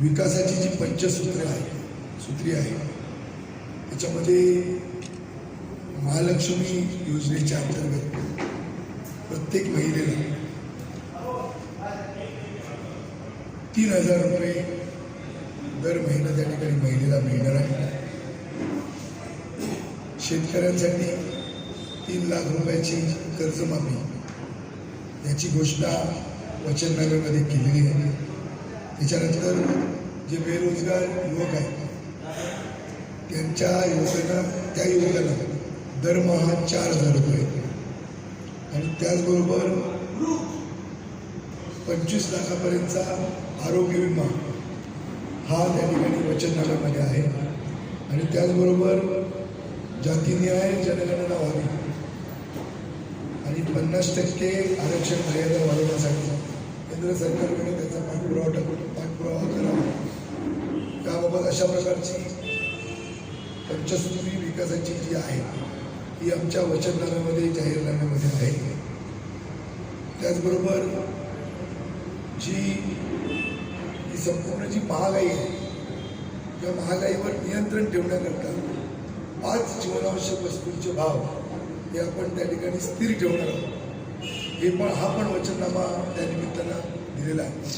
विकासाची जी पंचसूत्र आहे सूत्री आहे त्याच्यामध्ये महालक्ष्मी योजनेच्या अंतर्गत प्रत्येक महिलेला तीन हजार रुपये दर महिना त्या ठिकाणी महिलेला मिळणार आहे. शेतकऱ्यांसाठी तीन लाख रुपयाची कर्जमाफी याची घोषणा वचननगरमध्ये केलेली आहे. त्याच्यानंतर जे बेरोजगार युवक आहेत त्यांच्या युवकांना त्या युवकांना दरमहा चार हजार रुपये आणि त्याचबरोबर पंचवीस लाखापर्यंतचा आरोग्य विमा हा त्या ठिकाणी वचननाम्यामध्ये आहे. आणि त्याचबरोबर जातीन्याय जनगणना व्हावी आणि पन्नास टक्के आरक्षण मर्यादा वाढवण्यासाठी केंद्र सरकारकडे त्याचा पाठपुरावा टाकून पाठपुरावा करावा. त्याबाबत अशा प्रकारची पंचसूत्री विकासाची जी आहे ती आमच्या वचननाम्यामध्ये जाहीरनाम्यामध्ये आहे. त्याचबरोबर जी ही संपूर्ण जी महागाई आहे त्या महागाईवर नियंत्रण ठेवण्याकरता पाच जीवनावश्यक वस्तूंचे भाव हे आपण त्या ठिकाणी स्थिर ठेवणार आहोत. हे पण हा पण वचननामा त्या निमित्तानं दिलेला आहे.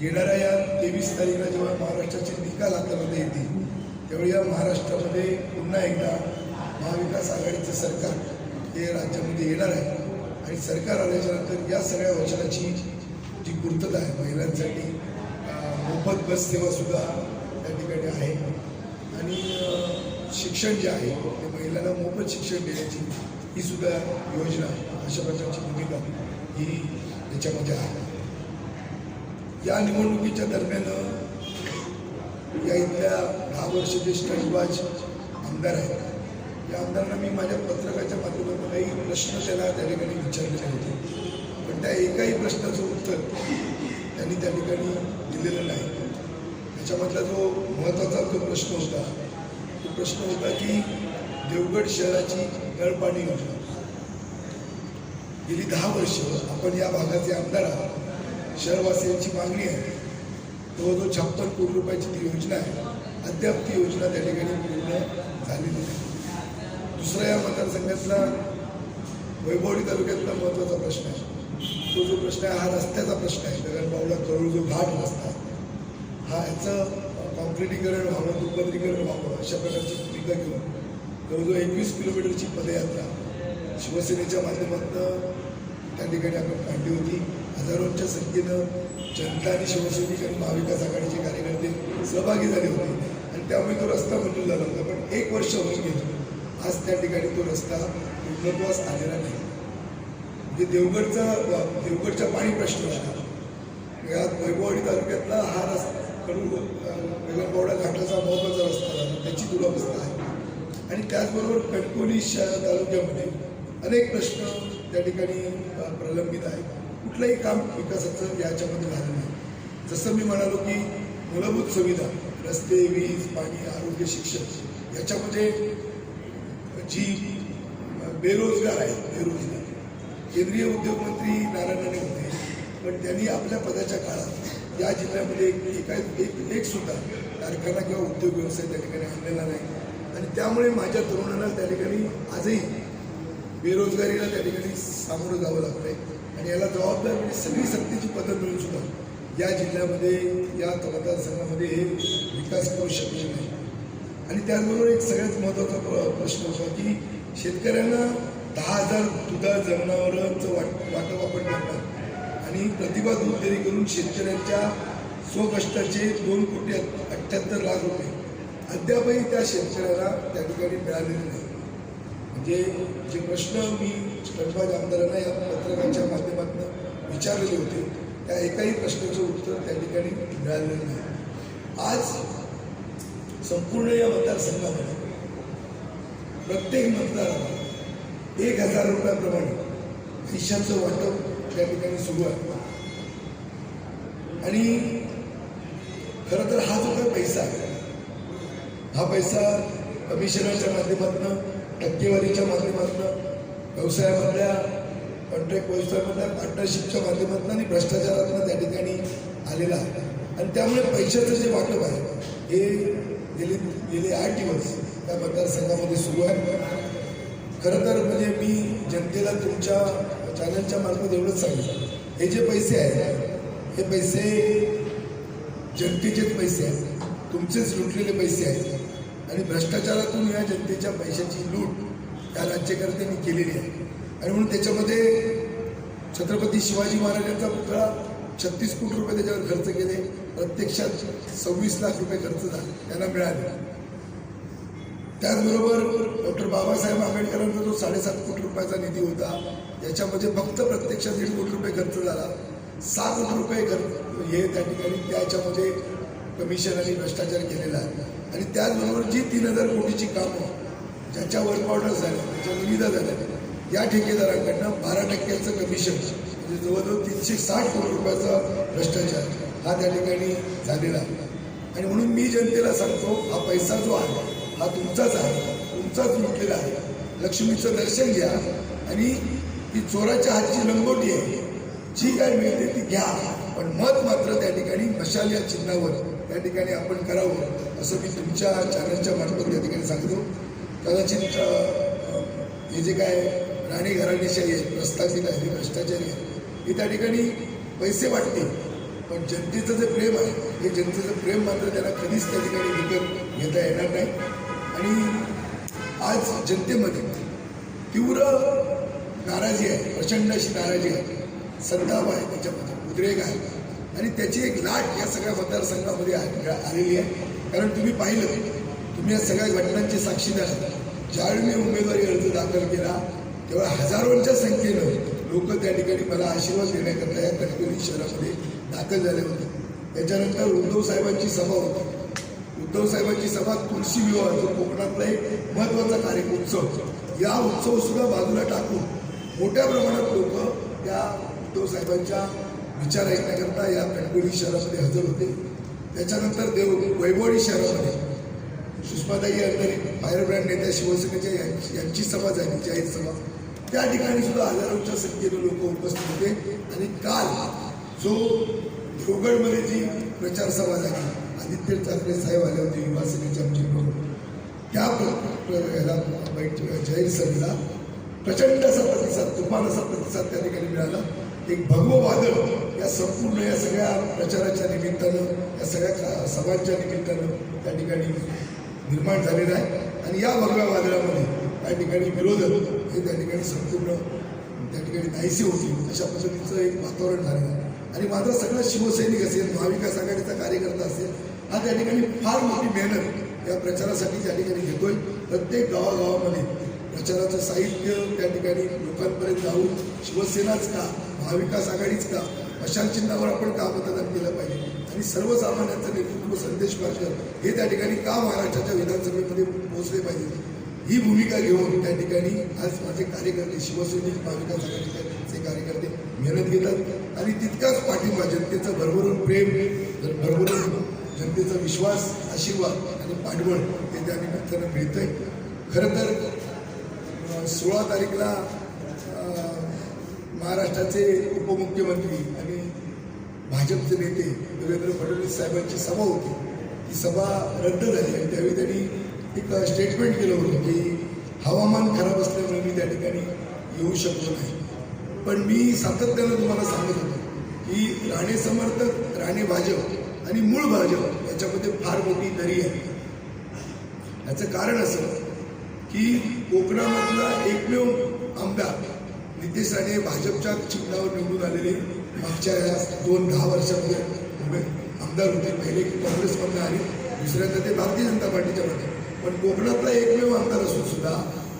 येणाऱ्या या तेवीस तारीखला जेव्हा महाराष्ट्राचे निकाल हातामध्ये येतील त्यावेळी या महाराष्ट्रामध्ये पुन्हा एकदा महाविकास आघाडीचं सरकार हे राज्यामध्ये येणार आहे. आणि सरकार आल्याच्यानंतर या सगळ्या वचनाची जी पूर्तता आहे महिलांसाठी मोफत बस सेवासुद्धा त्या ठिकाणी आहे. आणि शिक्षण जे आहे ते महिलांना मोफत शिक्षण देण्याची ही सुद्धा योजना अशा प्रकारची भूमिका ही याच्यामध्ये आहे या निवडणुकीच्या दरम्यान या इथल्या दहा वर्ष ज्येष्ठ युवाज आमदार आहेत या आमदारांना मी माझ्या पत्रकाच्या माध्यमातून काही प्रश्न त्याला त्या ठिकाणी विचारलेले होते पण त्या एकाही प्रश्नाचं उत्तर त्यांनी त्या ठिकाणी दिलेलं नाही त्याच्यामधला जो महत्त्वाचा जो प्रश्न होता तो प्रश्न होता की देवगड शहराची नळपाणी योजना गेली दहा वर्ष आपण या भागाचे आमदार आहात. शहरवासियांची मागणी आहे. जवळजवळ छप्पन कोटी रुपयाची ती योजना आहे. अद्याप ती योजना त्या ठिकाणी पूर्ण झालेली नाही. दुसरा या मतदारसंघातला वैभवडी तालुक्यातला महत्त्वाचा प्रश्न आहे. तो जो प्रश्न आहे हा रस्त्याचा प्रश्न आहे. गगनबावला करोड जो घाट रस्ता आहे हा याचं कॉन्क्रिटीकरण व्हावं दुपदरीकरण व्हावं अशा प्रकारची भूमिका घेऊन जवळजवळ एकवीस किलोमीटरची पदयात्रा शिवसेनेच्या माध्यमातून त्या ठिकाणी आपण काढली होती. हजारोंच्या संख्येनं जनता आणि शिवसैनिक आणि महाविकास आघाडीचे कार्यकर्ते सहभागी झाले होते. आणि त्यामुळे तो रस्ता मंजूर झाला होता. पण एक वर्ष होऊन गेलं. आज त्या ठिकाणी तो रस्ता पूर्णत्वास आलेला नाही. म्हणजे देवगडचा देवगडच्या पाणी प्रश्न होता. यात वैभववाडी तालुक्यातला हा रस्ता कडून वेगळपावडा घाटाचा महत्त्वाचा रस्ता झाला. त्याची दुरावस्था आहे. आणि त्याचबरोबर कणकोली शहर तालुक्यामध्ये अनेक प्रश्न त्या ठिकाणी प्रलंबित आहेत. कुठलंही काम विकासाचं याच्यामध्ये झालं नाही. जसं मी म्हणालो की मूलभूत सुविधा रस्ते वीज पाणी आरोग्य शिक्षण याच्यामध्ये जी बेरोजगार आहे बेरोजगार. केंद्रीय उद्योग मंत्री नारायण राणे होते पण त्यांनी आपल्या पदाच्या काळात या जिल्ह्यामध्ये एक एका एक एक सुद्धा कारखाना किंवा उद्योग व्यवसाय त्या ठिकाणी आणलेला नाही. आणि त्यामुळे माझ्या तरुणांना त्या ठिकाणी आजही बेरोजगारीला त्या ठिकाणी सामोरं जावं लागतंय. आणि याला जबाबदार म्हणजे सगळी सक्तीची पद्धत मिळून सुद्धा या जिल्ह्यामध्ये या मतदारसंघामध्ये हे विकास करू शकले नाही. आणि त्याचबरोबर एक सगळ्यात महत्त्वाचा प्र- प्रश्न होता की शेतकऱ्यांना दहा हजार दुधा जनावरांचं वाट वाटप आपण करतात. आणि प्रतिभा दूध करून शेतकऱ्यांच्या स्वकष्टाचे दोन कोटी अठ्ठ्याहत्तर लाख रुपये अद्यापही त्या शेतकऱ्याला त्या ठिकाणी मिळालेले नाही. म्हणजे जे प्रश्न मी कटबाज आमदारांना या पत्रकांच्या माध्यमातून विचारलेले होते त्या एकाही प्रश्नाचं उत्तर त्या ठिकाणी मिळालेलं नाही. आज संपूर्ण या मतदारसंघामध्ये प्रत्येक मतदाराला एक हजार रुपयाप्रमाणे पैशांचं वाटप त्या ठिकाणी सुरू आहे. आणि खरं तर हा जो काही पैसा आहे हा पैसा कमिशनरच्या माध्यमातून टक्केवारीच्या माध्यमातून व्यवसायामधल्या कॉन्ट्रॅक्ट व्यवसायामधल्या पार्टनरशिपच्या माध्यमातून आणि भ्रष्टाचारातून त्या ठिकाणी आलेला आहे. आणि त्यामुळे पैशाचं जे वाटप आहे हे गेले गेले आठ दिवस त्या मतदारसंघामध्ये सुरू आहे. खरं तर म्हणजे मी जनतेला तुमच्या चॅनलच्या मार्फत एवढंच सांगितलं हे जे पैसे आहेत हे पैसे जनतेचेच पैसे आहेत. तुमचेच लुटलेले पैसे आहेत. आणि भ्रष्टाचारातून या जनतेच्या पैशाची लूट या राज्यकर्त्यांनी केलेली आहे. आणि म्हणून त्याच्यामध्ये छत्रपती शिवाजी महाराजांचा पुतळा छत्तीस कोटी रुपये त्याच्यावर खर्च केले. प्रत्यक्षात सव्वीस लाख रुपये खर्च झाला. त्यांना मिळाले. त्याचबरोबर डॉक्टर बाबासाहेब आंबेडकरांचा जो साडेसात कोटी रुपयाचा निधी होता याच्यामध्ये फक्त प्रत्यक्षात दीड कोटी रुपये खर्च झाला. सहा कोटी रुपये खर्च हे त्या ठिकाणी त्याच्यामध्ये कमिशनरनी भ्रष्टाचार केलेला आहे. आणि त्याचबरोबर जी तीन हजार कोटीची कामं ज्याच्या वर्क ऑर्डर झाल्या त्याच्या निविदा झाल्या या ठेकेदारांकडनं बारा टक्क्याचं कमिशन म्हणजे जवळजवळ तीनशे साठ कोटी रुपयाचा भ्रष्टाचार हा त्या ठिकाणी झालेला आहे. आणि म्हणून मी जनतेला सांगतो हा पैसा जो आहे हा तुमचाच आहे तुमचाच लुटलेला आहे. लक्ष्मीचं दर्शन घ्या आणि ती चोराच्या हातची लंगोटी आहे. जी काय मिळते ती घ्या पण मत मात्र त्या ठिकाणी मशाल या चिन्हावर त्या ठिकाणी आपण करावं असं मी तुमच्या चॅनलच्या मार्फत त्या ठिकाणी सांगतो. कदाचित हे जे काय राणी घराणीशाही आहेत प्रस्थापित आहे हे भ्रष्टाचारी आहे हे त्या ठिकाणी पैसे वाटते. पण जनतेचं जे प्रेम आहे हे जनतेचं प्रेम मात्र त्यांना कधीच त्या ठिकाणी विकत घेता येणार नाही. आणि आज जनतेमध्ये तीव्र नाराजी आहे प्रचंड अशी नाराजी आहे. संताप आहे त्याच्यामध्ये उद्रेक आहे. आणि त्याची एक लाट या सगळ्या मतदारसंघामध्ये आलेली आहे. कारण तुम्ही पाहिलं तुम्ही या सगळ्या घटनांची साक्षीदार आहात. ज्यावेळी मी उमेदवारी अर्ज दाखल केला तेव्हा हजारोंच्या संख्येनं लोक त्या ठिकाणी मला आशीर्वाद देण्याकरता या कणकवली शहरामध्ये दाखल झाले होते. त्याच्यानंतर उद्धव साहेबांची सभा होती. उद्धव साहेबांची सभा तुळशी विवाह जो कोकणातला एक महत्त्वाचा कार्य उत्सव या उत्सव सुद्धा बाजूला टाकून मोठ्या प्रमाणात लोक त्या उद्धव साहेबांच्या विचार ऐकण्याकरता या कणकवली शहरामध्ये हजर होते. त्याच्यानंतर देव वैभवडी शहरामध्ये सुषमाताई अंधारी फायर ब्रँड नेत्या शिवसेनेच्या यांची- यांची सभा झाली जाहीर सभा. त्या ठिकाणी सुद्धा हजारोच्या संख्येने लोक उपस्थित होते आणि काल जो देवगडमध्ये जी प्रचारसभा झाली आदित्य ठाकरे साहेब आले होते युवा सेनेचे आमचे प्रमुख. त्या प्र- ह्याला बैठ- जाहीर सभेला प्रचंड असा प्रतिसाद तुफान असा प्रतिसाद त्या ठिकाणी मिळाला. एक भगवं वादळ या संपूर्ण या सगळ्या प्रचाराच्या निमित्तानं या सगळ्या सभांच्या निमित्तानं त्या ठिकाणी निर्माण झालेलं आहे. आणि या भगव्या वादळामध्ये त्या ठिकाणी विरोध हे त्या ठिकाणी संपूर्ण त्या ठिकाणी नाहीशी होती अशा पद्धतीचं एक वातावरण झालेलं आहे. आणि मात्र सगळं शिवसैनिक असेल महाविकास आघाडीचा कार्यकर्ता असेल हा त्या ठिकाणी फार मोठी मेहनत या प्रचारासाठी त्या ठिकाणी घेतोय. प्रत्येक गावागावामध्ये प्रचाराचं साहित्य त्या ठिकाणी लोकांपर्यंत जाऊन शिवसेनाच का महाविकास आघाडीच का अशा चिन्हावर आपण का मतदान केलं पाहिजे? आणि सर्वसामान्यांचं नेतृत्व संदेश पारकर हे त्या ठिकाणी का महाराष्ट्राच्या विधानसभेमध्ये पोहोचले पाहिजे? ही भूमिका घेऊन त्या ठिकाणी आज माझे कार्यकर्ते शिवसैनिक महाविकास आघाडीचे कार्यकर्ते मेहनत घेतात. आणि तितकाच पाठिंबा जनतेचं भरभरून प्रेम भरभरून जनतेचा विश्वास आशीर्वाद आणि पाठबळ हे त्या निमित्तानं मिळतंय. खरं तर सोळा तारीखला महाराष्ट्राचे उपमुख्यमंत्री आणि भाजपचे नेते देवेंद्र फडणवीस साहेबांची सभा होती. ती सभा रद्द झाली आणि त्यावेळी त्यांनी एक स्टेटमेंट केलं होतं की हवामान खराब असल्यामुळे मी त्या ठिकाणी येऊ शकलो नाही. पण मी सातत्यानं तुम्हाला सांगत होतो की राणे समर्थक राणे भाजप आणि मूळ भाजप याच्यामध्ये फार मोठी दरी आहे. याचं कारण असं की कोकणामधला एकमेव आमदार नितीश राणे भाजपच्या चिन्हावर निवडून आलेले मागच्या या दोन दहा वर्षामध्ये आमदार होते. पहिले काँग्रेसमधनं आले दुसऱ्यांदा ते भारतीय जनता पार्टीच्या मध्ये पण कोकणातला एकमेव आमदार असून सुद्धा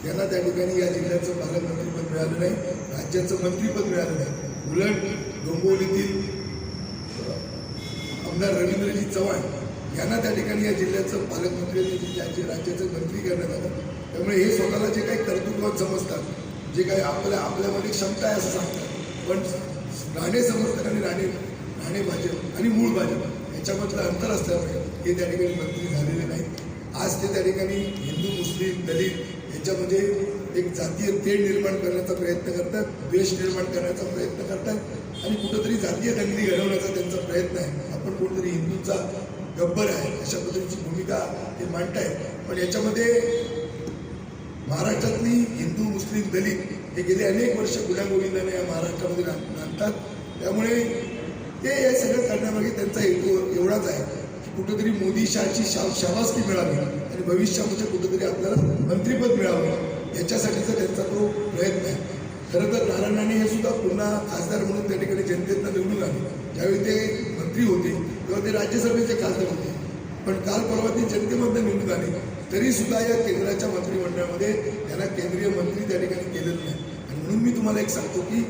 त्यांना त्या ठिकाणी या जिल्ह्याचं पालकमंत्रीपद मिळालं नाही राज्याचं मंत्रीपद मिळालं नाही. उलट डोंबिवलीतील आमदार रवींद्रजी चव्हाण यांना त्या ठिकाणी या जिल्ह्याचं पालकमंत्री राज्याचं मंत्री करण्यात आलं. त्यामुळे हे स्वतःला जे काही कर्तृत्वात समजतात जे काही आपल्या आपल्यामध्ये क्षमता आहे असं सांगतात. पण राणे समर्थक आणि राणे राणे भाजप आणि मूळ भाजप याच्यामधलं अंतर असल्यामुळे हे त्या ठिकाणी मंत्री झालेले नाही आज ते त्या ठिकाणी हिंदू मुस्लिम दलित याच्यामध्ये एक जातीय तेढ निर्माण करण्याचा प्रयत्न करतात द्वेष निर्माण करण्याचा प्रयत्न करतात आणि कुठंतरी जातीय दंगली घडवण्याचा त्यांचा प्रयत्न आहे. आपण कोणतरी हिंदूंचा गब्बर आहे अशा पद्धतीची भूमिका ते मांडत आहेत पण याच्यामध्ये महाराष्ट्रातली हिंदू मुस्लिम दलित हे गेले अनेक वर्ष गुण्यागोविंदाने या महाराष्ट्रामध्ये नांदतात त्यामुळे ते हे सगळं करण्यामागे त्यांचा हेतू एवढाच आहे की कुठंतरी मोदी शहाची शा शाबासकी मिळावी आणि भविष्यामध्ये कुठंतरी आपल्याला मंत्रिपद मिळावं याच्यासाठीचा त्यांचा तो प्रयत्न आहे. खरं तर नारायणाने हे सुद्धा पुन्हा खासदार म्हणून त्या ठिकाणी जनतेतनं निवडून आले ज्यावेळी ते मंत्री होते तेव्हा ते राज्यसभेचे खासदार होते. पण काल परवा ते जनतेमधनं निवडून आले. तरी सुद्धा या केंद्राच्या मंत्रिमंडळामध्ये त्यांना केंद्रीय मंत्री त्या ठिकाणी केलेलं नाही. आणि म्हणून मी तुम्हाला एक सांगतो की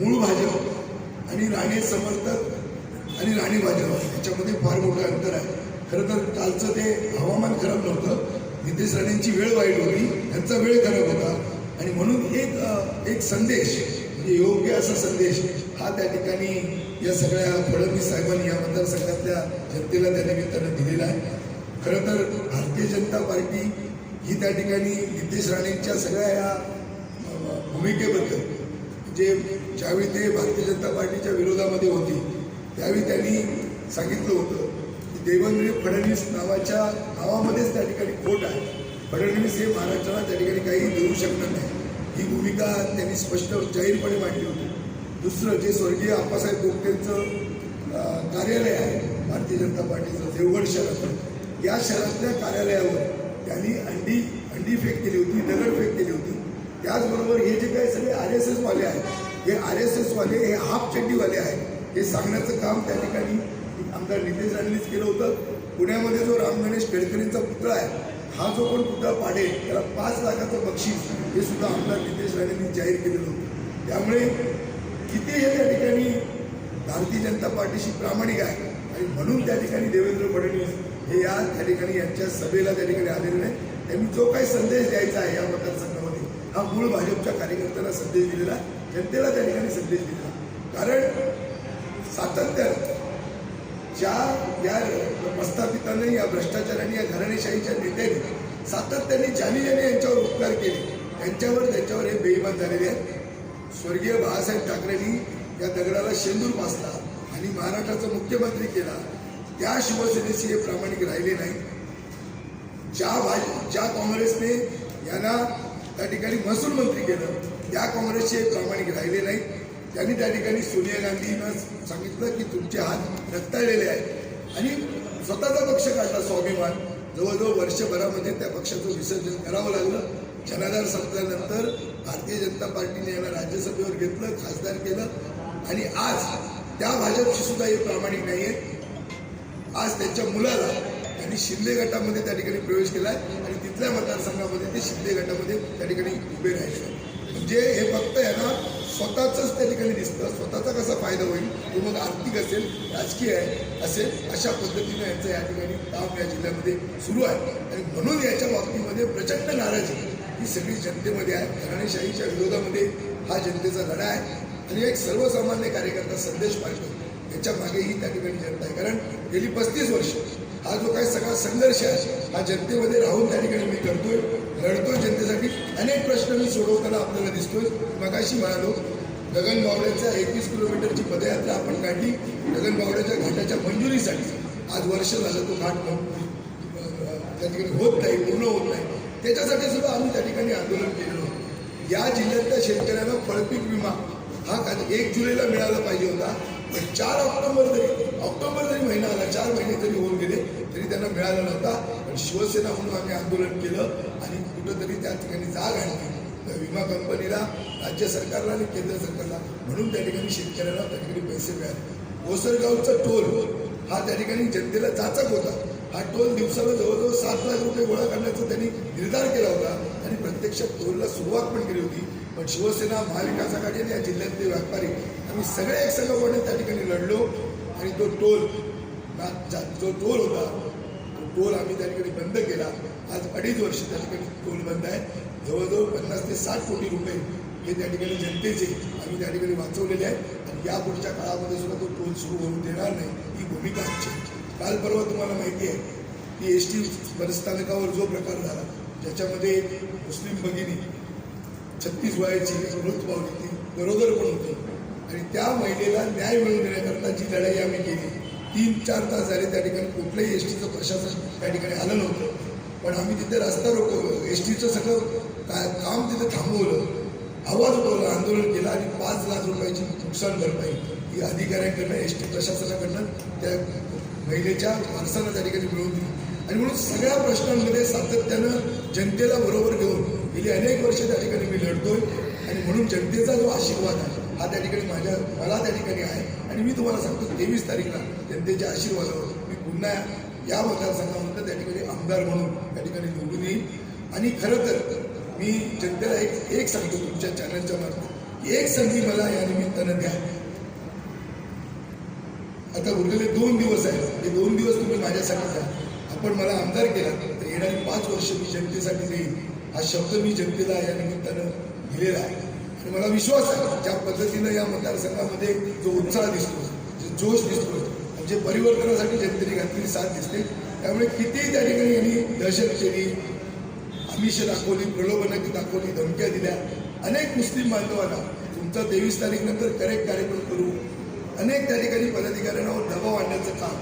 मूळ भाजप आणि राणे समर्थक आणि राणी भाजप याच्यामध्ये फार मोठं अंतर आहे. खरं तर कालचं ते हवामान खराब नव्हतं. नितेश राणेंची वेळ वाईट होती त्यांचा वेळ खराब होता. आणि म्हणून एक एक संदेश म्हणजे योग्य असा संदेश हा त्या ठिकाणी या सगळ्या फडणवीस साहेबांनी या मतदारसंघातल्या जनतेला त्या निमित्तानं दिलेला आहे. खरं तर भारतीय जनता पार्टी ही त्या ठिकाणी नितेश राणेंच्या सगळ्या या भूमिकेबद्दल म्हणजे ज्यावेळी ते भारतीय जनता पार्टीच्या विरोधामध्ये होती त्यावेळी त्यांनी सांगितलं होतं की देवेंद्र फडणवीस नावाच्या नावामध्येच त्या ठिकाणी खोट आहे. फडणवीस हे महाराष्ट्राला त्या ठिकाणी काही देऊ शकणार नाही. ही भूमिका त्यांनी स्पष्ट जाहीरपणे मांडली होती. दुसरं जे स्वर्गीय आप्पासाहेब गोपटेंचं कार्यालय आहे भारतीय जनता पार्टीचं देवगड शहरातलं या शहरातल्या कार्यालयावर त्यांनी अंडी अंडी फेक केली होती दगडफेक केली होती. त्याचबरोबर हे जे काही सगळे आर एस एसवाले आहेत हे आर एस एसवाले हे हाफ चड्डीवाले आहेत हे सांगण्याचं काम त्या ठिकाणी आमदार नितेश राणेंनीच केलं होतं. पुण्यामध्ये जो राम गणेश गडकरींचा पुतळा आहे हा जो कोण पुतळा पाडेल त्याला पाच लाखाचं बक्षीस हे सुद्धा आमदार नितेश राणेंनी जाहीर केलेलं होतं. त्यामुळे किती हे त्या ठिकाणी भारतीय जनता पार्टीशी प्रामाणिक आहे आणि म्हणून त्या ठिकाणी देवेंद्र फडणवीस हे या त्या ठिकाणी यांच्या सभेला त्या ठिकाणी आलेले नाही. त्यांनी जो काही संदेश द्यायचा आहे या मतदारसंघामध्ये हा मूळ भाजपच्या कार्यकर्त्यांना संदेश दिलेला जनतेला त्या ठिकाणी संदेश दिलेला कारण सातत्यानं ज्या या प्रस्थापितांनी या भ्रष्टाचाराने या घराणेशाहीच्या नेत्यांनी सातत्याने ज्याने ज्याने यांच्यावर उपकार केले त्यांच्यावर त्यांच्यावर हे बेईमान झालेले आहेत. स्वर्गीय बाळासाहेब ठाकरेंनी या दगडाला शेंदूर पासला आणि महाराष्ट्राचा मुख्यमंत्री केला. त्या शिवसेनेशी हे प्रामाणिक राहिले नाही. ज्या भाज ज्या काँग्रेसने यांना त्या ठिकाणी महसूल मंत्री केलं त्या काँग्रेसचे हे प्रामाणिक राहिले नाही. त्यांनी त्या ठिकाणी सोनिया गांधींना सांगितलं की तुमचे हात रक्ताळलेले आहेत. आणि स्वतःचा पक्ष काढला स्वाभिमान. जवळजवळ वर्षभरामध्ये त्या पक्षाचं विसर्जन करावं लागलं. जनाधार संपल्यानंतर भारतीय जनता पार्टीने यांना राज्यसभेवर घेतलं खासदार केलं. आणि आज त्या भाजपशी सुद्धा हे प्रामाणिक नाही आहेत आज त्यांच्या मुलाला त्यांनी शिंदे गटामध्ये त्या ठिकाणी प्रवेश केला आहे आणि तिथल्या मतदारसंघामध्ये ते शिंदे गटामध्ये त्या ठिकाणी उभे राहिले. म्हणजे हे फक्त यांना स्वतःच त्या ठिकाणी दिसतं. स्वतःचा कसा फायदा होईल? तो मग आर्थिक असेल राजकीय आहे असेल अशा पद्धतीनं यांचं या ठिकाणी काम या जिल्ह्यामध्ये सुरू आहे. आणि म्हणून याच्या बाबतीमध्ये प्रचंड नाराजी ही सगळी जनतेमध्ये आहे. घराणेशाहीच्या विरोधामध्ये हा जनतेचा लढा आहे. आणि एक सर्वसामान्य कार्यकर्ता संदेश पाठवतो. याच्या मागेही त्या ठिकाणी जनता आहे. कारण गेली पस्तीस वर्ष. हा जो काही सगळा संघर्ष आहे हा जनतेमध्ये राहून त्या ठिकाणी मी करतोय लढतोय जनतेसाठी. अनेक प्रश्न मी सोडवताना आपल्याला दिसतोय. मगाशी म्हणालो गगनबावड्याच्या एकवीस किलोमीटरची पदयात्रा आपण काढली. गगनबावड्याच्या घाटाच्या मंजुरीसाठी. आज वर्ष झालं तो घाट त्या ठिकाणी होत नाही पूर्ण होत नाही. त्याच्यासाठी सुद्धा आम्ही त्या ठिकाणी आंदोलन केलेलं होतं. या जिल्ह्यातल्या शेतकऱ्यांना फळपीक विमा हा एक जुलैला मिळाला पाहिजे होता. पण चार ऑक्टोबर तरी ऑक्टोबर जरी महिना आला चार महिने जरी होऊन गेले तरी त्यांना मिळाला नव्हता. पण शिवसेना म्हणून आम्ही आंदोलन केलं आणि कुठंतरी त्या ठिकाणी जाग आणली. तर विमा कंपनीला राज्य सरकारला आणि केंद्र सरकारला म्हणून त्या ठिकाणी शेतकऱ्याला त्या ठिकाणी पैसे मिळाले. ओसरगावचा टोल हा त्या ठिकाणी जनतेला चाचक होता. हा टोल दिवसाला जवळजवळ सात लाख रुपये गोळा करण्याचा त्यांनी निर्धार केला होता आणि प्रत्यक्ष टोलला सुरुवात पण केली होती. पण शिवसेना महाविकास आघाडी आणि या जिल्ह्यातले व्यापारी आम्ही सगळे एकसंघपणे त्या ठिकाणी लढलो. आणि तो टोल ना- जा- जो टोल होता तो टोल आम्ही त्या ठिकाणी बंद केला. आज अडीच वर्ष त्या ठिकाणी टोल बंद आहे. जवळजवळ पन्नास ते साठ कोटी रुपये हे त्या ठिकाणी जनतेचे आम्ही त्या ठिकाणी वाचवलेले आहेत. आणि या पुढच्या काळामध्ये सुद्धा तो टोल सुरू होऊन देणार नाही ही भूमिका आमची आहे. काल परवा तुम्हाला माहिती आहे की एस टी बसस्थानकावर जो प्रकार झाला ज्याच्यामध्ये मुस्लिम भगिनी छत्तीस वयाची मृत पावली ती गरोदर पण होती. आणि त्या महिलेला न्याय मिळवून देण्याकरता जी लढाई आम्ही केली तीन चार तास झाले त्या ठिकाणी कुठलंही एस टीचं प्रशासन त्या ठिकाणी आलं नव्हतं. पण आम्ही तिथे रस्ता रोखवलं एस टीचं सगळं काय काम तिथे थांबवलं आवाज उठवला आंदोलन केलं आणि पाच लाख रुपयाची नुकसान भरपाई ही अधिकाऱ्यांकडनं एस टी प्रशासनाकडनं त्या महिलेच्या माणसांना त्या ठिकाणी मिळवून दिली. आणि म्हणून सगळ्या प्रश्नांमध्ये सातत्यानं जनतेला बरोबर घेऊन गेली अनेक वर्ष त्या ठिकाणी मी लढतोय आणि म्हणून जनतेचा जो आशीर्वाद आहे हा त्या ठिकाणी माझ्या मला त्या ठिकाणी आहे. आणि मी तुम्हाला सांगतो तेवीस तारीखला जनतेच्या आशीर्वादावर मी पुन्हा या मतदारसंघामधनं त्या ठिकाणी आमदार म्हणून त्या ठिकाणी निवडून येईल आणि खरं तर मी जनतेला एक एक सांगतो तुमच्या चॅनलच्या मार्फत. एक संधी मला या निमित्तानं द्या. आता उरलेले दोन दिवस आहेत. हे दोन दिवस तुम्ही माझ्यासाठी द्या. आपण मला आमदार केला तर येणारी पाच वर्ष मी जनतेसाठी देईन. हा शब्द मी जनतेला या निमित्तानं दिलेला आहे. आणि मला विश्वास आहे ज्या पद्धतीनं या मतदारसंघामध्ये जो उत्साह दिसतो जो जोश दिसतो म्हणजे परिवर्तनासाठी जनतेने घातलेली साथ दिसते त्यामुळे कितीही त्या ठिकाणी यांनी दहशत केली आमिष दाखवली प्रलोभनं दाखवली धमक्या दिल्या अनेक मुस्लिम बांधवांना तुमचा तेवीस तारीख नंतर करेक्ट कार्यक्रम करू अनेक त्या ठिकाणी पदाधिकाऱ्यांवर दबाव आणण्याचं काम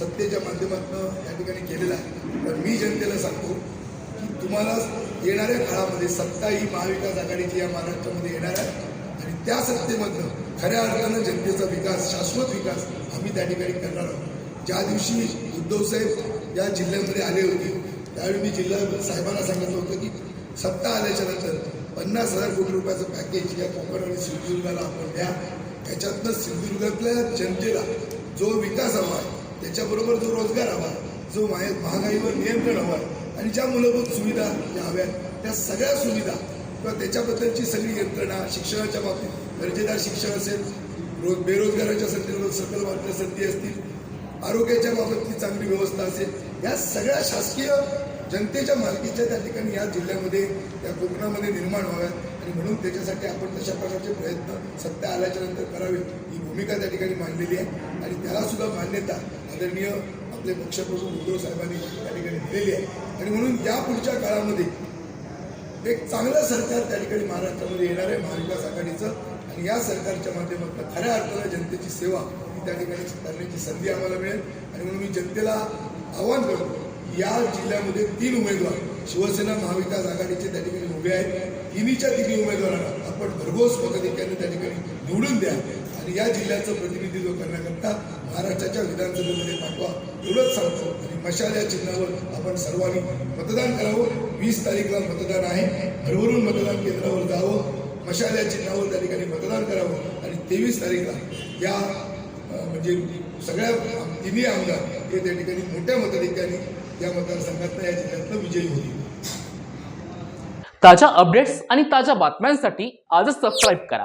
सत्तेच्या माध्यमातून या ठिकाणी केलेलं आहे. पण मी जनतेला सांगतो की तुम्हाला येणाऱ्या काळामध्ये सत्ता ही महाविकास आघाडीची या महाराष्ट्रामध्ये येणार आहे. आणि त्या सत्तेमधनं खऱ्या अर्थानं जनतेचा विकास शाश्वत विकास आम्ही त्या ठिकाणी करणार आहोत. ज्या दिवशी उद्धव साहेब या जिल्ह्यामध्ये आले होते त्यावेळी मी जिल्हा साहेबांना सांगितलं होतं की सत्ता आल्याच्यानंतर पन्नास हजार कोटी रुपयाचं पॅकेज या कोकण आणि सिंधुदुर्गाला आपण द्या. त्याच्यातनं सिंधुदुर्गातल्या जनतेला जो विकास हवा आहे त्याच्याबरोबर जो रोजगार हवा जो माहे- महागाईवर नियंत्रण हवा आहे आणि ज्या मूलभूत सुविधा ज्या हव्यात त्या सगळ्या सुविधा किंवा त्याच्याबद्दलची सगळी यंत्रणा शिक्षणाच्या बाबतीत दर्जेदार शिक्षण असेल रोज बेरोजगाराच्या संदर्भात सकल वाटण्या संधी असतील आरोग्याच्या बाबतची चांगली व्यवस्था असेल या सगळ्या शासकीय जनतेच्या मालकीच्या त्या ठिकाणी या जिल्ह्यामध्ये या कोकणामध्ये निर्माण व्हाव्यात. आणि म्हणून त्याच्यासाठी आपण तशा प्रकारचे प्रयत्न सत्ता आल्याच्यानंतर करावे ही भूमिका त्या ठिकाणी मांडलेली आहे. आणि त्याला सुद्धा मान्यता आदरणीय आपले पक्षप्रमुख उद्धव साहेबांनी त्या ठिकाणी दिलेली आहे. आणि म्हणून या पुढच्या काळामध्ये एक चांगलं सरकार त्या ठिकाणी महाराष्ट्रामध्ये येणार आहे महाविकास आघाडीचं. आणि या सरकारच्या माध्यमातून खऱ्या अर्थानं जनतेची सेवा ही त्या ठिकाणी करण्याची संधी आम्हाला मिळेल. आणि म्हणून मी जनतेला आवाहन करतो या जिल्ह्यामध्ये तीन उमेदवार शिवसेना महाविकास आघाडीचे त्या ठिकाणी उभे आहेत. तिन्हीच्या तिन्ही उमेदवारांना आपण भरघोस मताधिक्याने त्या ठिकाणी निवडून द्या. आणि या जिल्ह्याचं प्रतिनिधित्व करण्याकरता महाराष्ट्राच्या विधानसभेमध्ये पाठवा एवढंच सांगतो. आणि मशाल या चिन्हावर आपण सर्वांनी मतदान करावं. वीस तारीखला मतदान आहे. भरभरून मतदान केंद्रावर जावं. मशाल या चिन्हावर त्या ठिकाणी मतदान करावं. आणि तेवीस तारीखला या म्हणजे सगळ्या तिन्ही आमदार हे त्या ठिकाणी मोठ्या मताधिक्याने या मतदारसंघातनं या जिल्ह्यातनं विजयी होतील. ताज्या अपडेट्स आणि ताज्या बातम्यांसाठी आजच सबस्क्राईब करा.